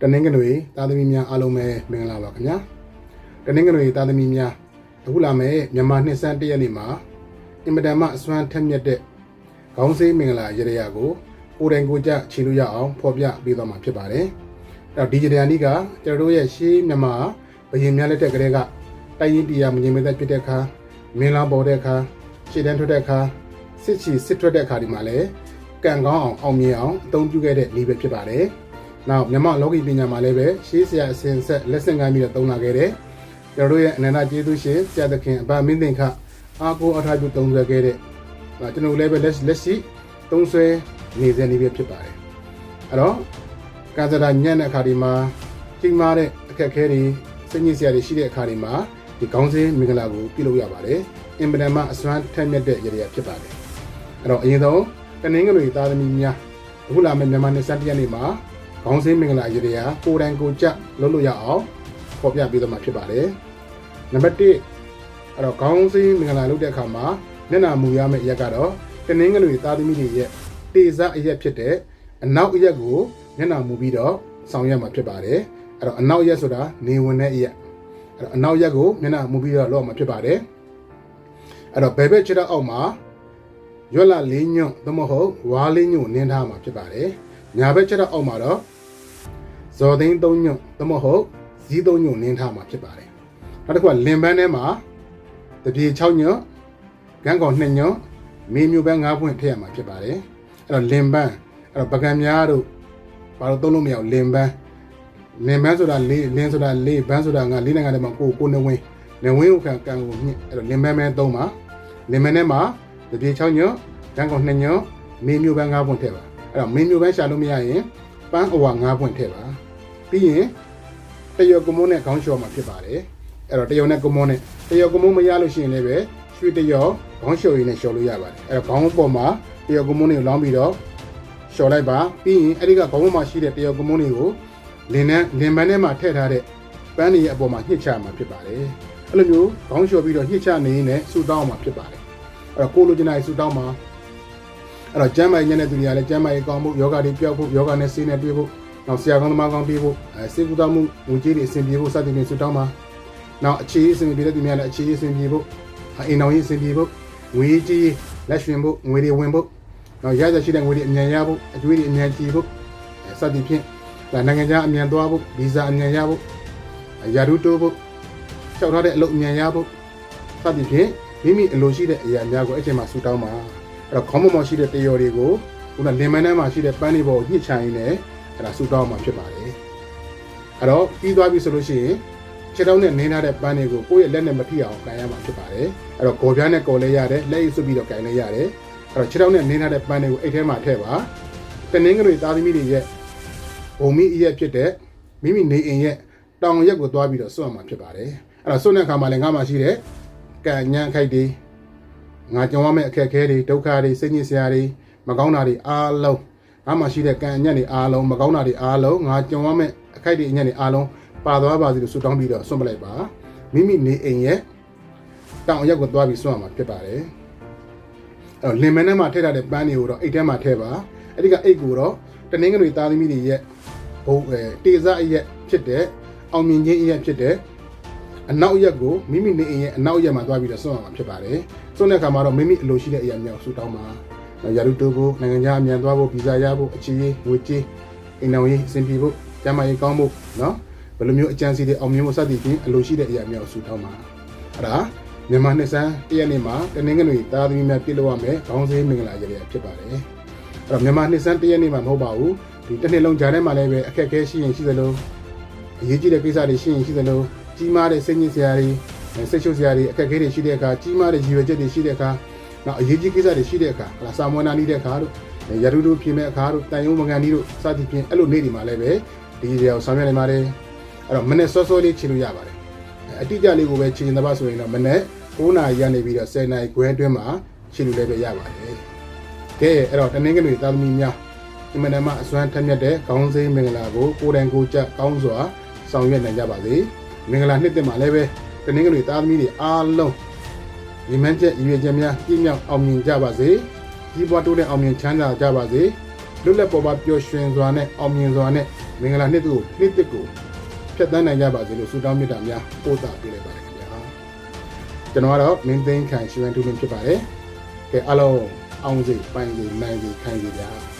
တနင်္ဂနွေသားသမီးများအားလုံးပဲမင်္ဂလာပါခင်ဗျာတနင်္ဂနွေသားသမီးများအခုလာမယ့်မြန်မာနှစ်ဆန်းတရက်နေ့မှာအင်မတန်မှအစွမ်းထက်မြက်တဲ့ခေါင်းစည်းမင်္ဂလာရရကိုကိုယ်တိုင်ကိုယ်ကျချီလို့ရအောင်ဖော်ပြပေးသွားမှာဖြစ်ပါတယ်အဲ့တော့ဒီကြတဲ့နေ့ကကျွန်တော်တို့ရဲ့ရှေးမြန်မာဘယင်များလက်ထက်ကလေးကတိုက်ရင်တရားမငြိမ်မသက်ဖြစ်တဲ့အခါမင်းလာပေါ်တဲ့အခါရှေ့တန်းထွက်တဲ့အခါစစ်ချီစစ်ထွက်တဲ့အခါဒီမှာလည်းကံကောင်းအောင်အောင်မြင်အောင်အသုံးပြုခဲ့တဲ့နည်းပဲဖြစ်ပါတယ်။ နောက်မြမလောကီပညာမှာလည်းပဲရှေးဆရာအစဉ်ဆက်လက်ဆင့်ကမ်းပြီးတော့သုံးလာခဲ့တဲ့ကျွန်တော်တို့ရဲ့အနန္တကျေးဇူးရှင်ဆရာသခင်အဘမင်းသင်္ခအားကိုးအထောက်ပြုသုံးဆွဲခဲ့တဲ့ကျွန်တော်တို့လည်းပဲလက်လက်ရှိသုံးဆွဲနေစေနေပြီဖြစ်ပါတယ်။အဲ့တော့ကာဇာညံ့တဲ့အခါဒီမှာကြီးမားတဲ့အခက်အခဲတွေစိတ်ညစ်စရာတွေရှိတဲ့အခါဒီမှာဒီခေါင်းစည်းမင်္ဂလာကိုပြုလုပ်ရပါတယ်။အင်ပဒံမအစွမ်းထက်မြက်တဲ့ရည်ရည်ဖြစ်ပါတယ်။အဲ့တော့အရင်ဆုံးတနင်္ဂနွေသားသမီးများအခုလာမယ့်မြန်မာနှစ်စရက်နေ့မှာ ခေါင်းစည်းမင်္ဂလာရည်ရည်ကိုယ်တိုင်ကိုယ်ကျလုပ်လို့ရအောင်ဖော်ပြပေးသွားမှာဖြစ်ပါတယ်။နံပါတ်1အဲ့တော့ခေါင်းစည်းမင်္ဂလာလုပ်တဲ့အခါမှာမျက်နှာမူရမယ့်အရက်ကတော့တနင်္ဂနွေသားသမီးတွေရဲ့တေဇအရက်ဖြစ်တဲ့အနောက်အရက်ကိုမျက်နှာမူပြီးတော့ဆောင်ရွက်မှာဖြစ်ပါတယ်။အဲ့တော့အနောက်ရက်ဆိုတာနေဝင်တဲ့အရက်အဲ့တော့အနောက်ရက်ကိုမျက်နှာမူပြီးတော့လုပ်မှာဖြစ်ပါတယ်။အဲ့တော့ဘယ်ဘက်ခြေထောက်အောက်မှာရွက်လာလေးညွန့်သို့မဟုတ်ဝါးလေးညွန့်နင်းထားမှာဖြစ်ပါတယ်။ညာဘက်ခြေထောက်အောက်မှာတော့ ဇော်သိန်းသုံးညွန့်သို့မဟုတ်ဇီးသုံးညွန့်နင်းထားမှာဖြစ်ပါတယ်။နောက်တစ်ခုကလင်ပန်းထဲမှာတပြေ6ညွန့်ဂန်းကောင်2ညွန့်မေမျိုးပန်း5ပွင့်ထည့်ရမှာဖြစ်ပါတယ်။အဲ့တော့လင်ပန်းအဲ့တော့ပကံများတို့ဘာလို့သုံးလို့မရအောင်လင်ပန်းလင်ပန်းဆိုတာလေးလင်းဆိုတာလေးဘန်းဆိုတာငါလေးနိုင်ငံထဲမှာကိုကိုနေဝင်းနေဝင်းကိုကံကံကိုညစ်အဲ့တော့လင်ပန်းမဲသုံးပါလင်ပန်းထဲမှာတပြေ6ညွန့်ဂန်းကောင်2ညွန့်မေမျိုးပန်း5ပွင့်ထည့်ပါအဲ့တော့မေမျိုးပန်းရှာလို့မရရင်ပန်းအဝါ5ပွင့်ထည့်ပါ ပြီးရင်တရောကမုန်းနဲ့ခေါင်းလျှော်မှာဖြစ်ပါတယ်အဲ့တော့တရောနဲ့ကမုန်းနဲ့တရောကမုန်းမရလို့ရှိရင်လည်းပဲရွှေတရောခေါင်းလျှော်ရည်နဲ့လျှော်လို့ရပါတယ်အဲ့တော့ခေါင်းပေါ်မှာတရောကမုန်းတွေကိုလောင်းပြီးတော့လျှော်လိုက်ပါပြီးရင်အဲ့ဒီကခေါင်းပေါ်မှာရှိတဲ့တရောကမုန်းတွေကိုလင်နဲ့လင်ပန်းထဲမှာထည့်ထားတဲ့ပန်းတွေရဲ့အပေါ်မှာညှစ်ချမှာဖြစ်ပါတယ်အဲ့လိုမျိုးခေါင်းလျှော်ပြီးတော့ညှစ်ချနေရင်လည်းဆူတောင်းမှာဖြစ်ပါတယ်အဲ့တော့ကိုလိုချင်တဲ့ဆူတောင်းမှာအဲ့တော့ကျမ်းမာရေးညတဲ့သူတွေကလည်းကျမ်းမာရေးကောင်းဖို့ယောဂတွေပျောက်ဖို့ယောဂနဲ့ဆေးနဲ့တွေ့ဖို့ နောက်ဆရာကောင်းသမားကောင်းပြေးဖို့အဲစေကူတောင်းမှုငွေကြေးတွေအဆင်ပြေဖို့စသဖြင့်ဆူတောင်းမှာနောက်အခြေအဆင်ပြေတဲ့သူများလည်းအခြေအဆင်ပြေဖို့အိမ်တော်ရေးအဆင်ပြေဖို့ငွေကြီးလက်ရွှင်ဖို့ငွေတွေဝင်ဖို့နောက်ရရရှိတဲ့ငွေတွေအမြန်ရဖို့အကျွေးတွေအမြန်ကြည့်ဖို့အဲစသဖြင့်ဒါနိုင်ငံခြားအမြန်သွားဖို့ဗီဇာအမြန်ရဖို့ယာရုတိုးဖို့လျှောက်ထားတဲ့အလုပ်အမြန်ရဖို့စသဖြင့်မိမိအလိုရှိတဲ့အရာများကိုအချိန်မှာဆူတောင်းပါအဲ့တော့ခေါင်းမမော်ရှိတဲ့တရော်တွေကိုခုနလင်မန်းထဲမှာရှိတဲ့ပန်းတွေပေါ်ညှစ်ချရင်းနဲ့ အဲ့ဒါဆူတောင်းမှာဖြစ်ပါတယ်အဲ့တော့ပြီးသွားပြီဆိုလို့ရှိရင်ခြေထောက်နဲ့နင်းထားတဲ့ပန်းတွေကိုကိုယ့်ရဲ့လက်နဲ့မထိအောင်ကန်ရမှာဖြစ်ပါတယ်အဲ့တော့ဂေါ်ပြားနဲ့ကော်လဲရတယ်လက်ရည်စွပ်ပြီးတော့ကန်လဲရတယ်အဲ့တော့ခြေထောက်နဲ့နင်းထားတဲ့ပန်းတွေကိုအိတ်ထဲမှာထည့်ပါတနင်္ဂနွေသားသမီးတွေရဲ့ဘုံမီအရက်ဖြစ်တဲ့မိမိနေအိမ်ရဲ့တောင်ရက်ကိုသွားပြီးတော့စွန့်မှာဖြစ်ပါတယ်အဲ့တော့စွန့်တဲ့အခါမှာလည်းငါမှရှိတဲ့ကံညံခိုက်တွေငါကြုံရမယ့်အခက်အခဲတွေဒုက္ခတွေစိတ်ညစ်စရာတွေမကောင်းတာတွေအားလုံး ငါမှရှိတဲ့ကံအညံ့တွေအားလုံးမကောင်းတာတွေအားလုံးငါကြုံရမယ့်အခိုက်တွေအညံ့တွေအားလုံးပါသွားပါစေလို့ဆုတောင်းပြီးတော့ဆွန့်ပလိုက်ပါမိမိနေအိမ်ရဲ့တောင်ရက်ကိုသွားပြီးဆွန့်ရမှာဖြစ်ပါတယ်အဲ့တော့လင်မန်းထဲမှာထည့်ထားတဲ့ပန်းတွေကိုတော့အိတ်ထဲမှာထည့်ပါအဲ့ဒီကအိတ်ကိုတော့တနင်္ဂနွေသားသမီးတွေရဲ့ဘုံအဲတေဇအရက်ဖြစ်တဲ့အောင်မြင်ခြင်းအရက်ဖြစ်တဲ့အနောက်ရက်ကိုမိမိနေအိမ်ရဲ့အနောက်ရက်မှာသွားပြီးတော့ဆွန့်ရမှာဖြစ်ပါတယ်ဆွန့်တဲ့အခါမှာတော့မိမိအလိုရှိတဲ့အရာမျိုးဆူတောင်းပါ ရာထူးတိုးဖို့နိုင်ငံခြားအမြန်သွားဖို့ဗီဇာရဖို့အခြေရေးငွေကြေးအိမ်တော်ရေးအဆင်ပြေဖို့ကျန်းမာရေးကောင်းဖို့နော်ဘယ်လိုမျိုးအကြံစီတွေအောင်မြင်ဖို့စသည်ဖြင့်အလိုရှိတဲ့အရာမျိုးဆူတောင်းပါအဲ့ဒါမြန်မာနှစ်ဆန်းတရက်နေ့မှာတနင်္ဂနွေသားသမီးများပြည့်လို့ရမယ်ခေါင်းစည်းမင်္ဂလာရက်ရဖြစ်ပါတယ်အဲ့တော့မြန်မာနှစ်ဆန်းတရက်နေ့မှာမဟုတ်ပါဘူးဒီတစ်နှစ်လုံးဂျာထဲမှာလည်းပဲအခက်အခဲရှိရင်ရှိသလိုအရေးကြီးတဲ့ကိစ္စတွေရှိရင်ရှိသလိုကြီးမားတဲ့စိတ်ညစ်စရာတွေစိတ်ရှုပ်စရာတွေအခက်အခဲတွေရှိတဲ့အခါကြီးမားတဲ့ရည်ရွယ်ချက်တွေရှိတဲ့အခါ နောက်အရေးကြီးကိစ္စတွေရှိတဲ့အခါဟလာစာမွေးနာနေတဲ့အခါတို့ရတူတူပြင်မဲ့အခါတို့တန်ယုံမကန်ဒီတို့စသည်ဖြင့်အဲ့လိုနေ့ဒီမှာလည်းပဲဒီရေကိုဆောင်ရွက်နိုင်ပါတယ်အဲ့တော့မနေ့စောစောလေးခြေလို့ရပါတယ်အတိအကျလေးကိုပဲခြေရင်တပတ်ဆိုရင်တော့မနေ့9နာရီရနေပြီးတော့10နာရီခွဲအတွင်းမှာခြေလို့လည်းပဲရပါတယ်ကဲအဲ့တော့တနင်္ဂနွေသားသမီးများဒီမနေ့မှအစွမ်းထက်မြက်တဲ့ခေါင်းစည်းမင်္ဂလာကိုကိုယ်တိုင်ကိုယ်ကျကောင်းစွာဆောင်ရွက်နိုင်ကြပါစေမင်္ဂလာနှစ်သက်မှာလည်းပဲတနင်္ဂနွေသားသမီးတွေအားလုံး ဒီမန်းချက်ရည်ရွယ်ချက်များပြည့်မြောက်အောင်မြင်ကြပါစေကြီးပွားတိုးတဲ့အောင်မြင်ချမ်းသာကြပါစေလွတ်လပ်ပေါ်ပါပျော်ရွှင်စွာနဲ့အောင်မြင်စွာနဲ့မင်္ဂလာနှစ်သူနှစ်တစ်ကိုဖြတ်သန်းနိုင်ကြပါစေလို့ဆုတောင်းမေတ္တာများပို့သပေးလိုက်ပါတယ်ခင်ဗျာကျွန်တော်ကတော့မင်းသိန်းခိုင်ရှင်ဝင်းတူလင်းဖြစ်ပါတယ်ကဲအားလုံးအောင်စေပိုင်စေနိုင်စေခိုင်စေဗျာ